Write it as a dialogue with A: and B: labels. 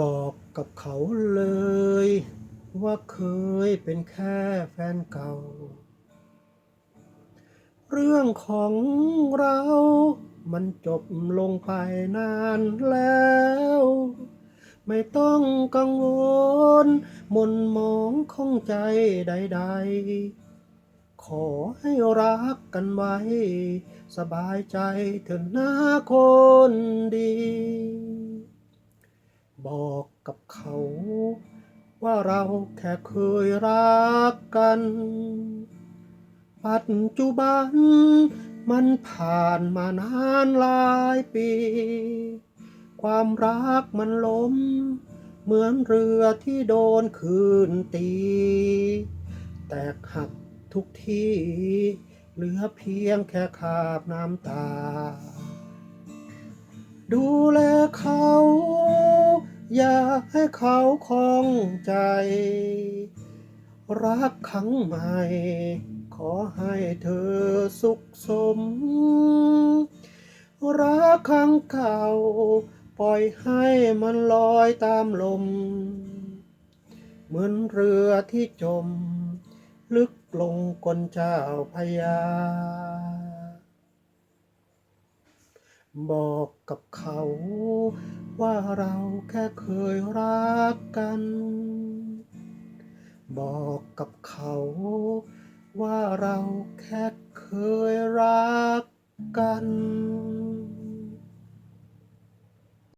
A: บอกกับเขาเลย ว่าเคยเป็นแค่แฟนเก่า เรื่องของเรามันจบลงไปนานแล้ว ไม่ต้องกังวลมนมองข้องใจใด ๆ ขอให้รักกันไว้ สบายใจเถอะนะคนดี บอกกับเขา ว่าเราแค่เคยรักกัน ปัจจุบัน มันผ่านมานานหลายปี ความรักมันล้ม เหมือนเรือที่โดนคลืนตี แตกหักทุกที่ เหลือเพียงแค่คาบน้ำตา ดูแล อย่าให้เขาคล่องใจ รักครั้งใหม่ ขอให้เธอสุขสม รักครั้งเก่า ปล่อยให้มันลอยตามลม เหมือนเรือที่จม ลึกลงก้นเจ้าพยาบอกกับเขา ว่าเราแค่เคยรักกัน บอกกับเขาว่าเราแค่เคยรักกัน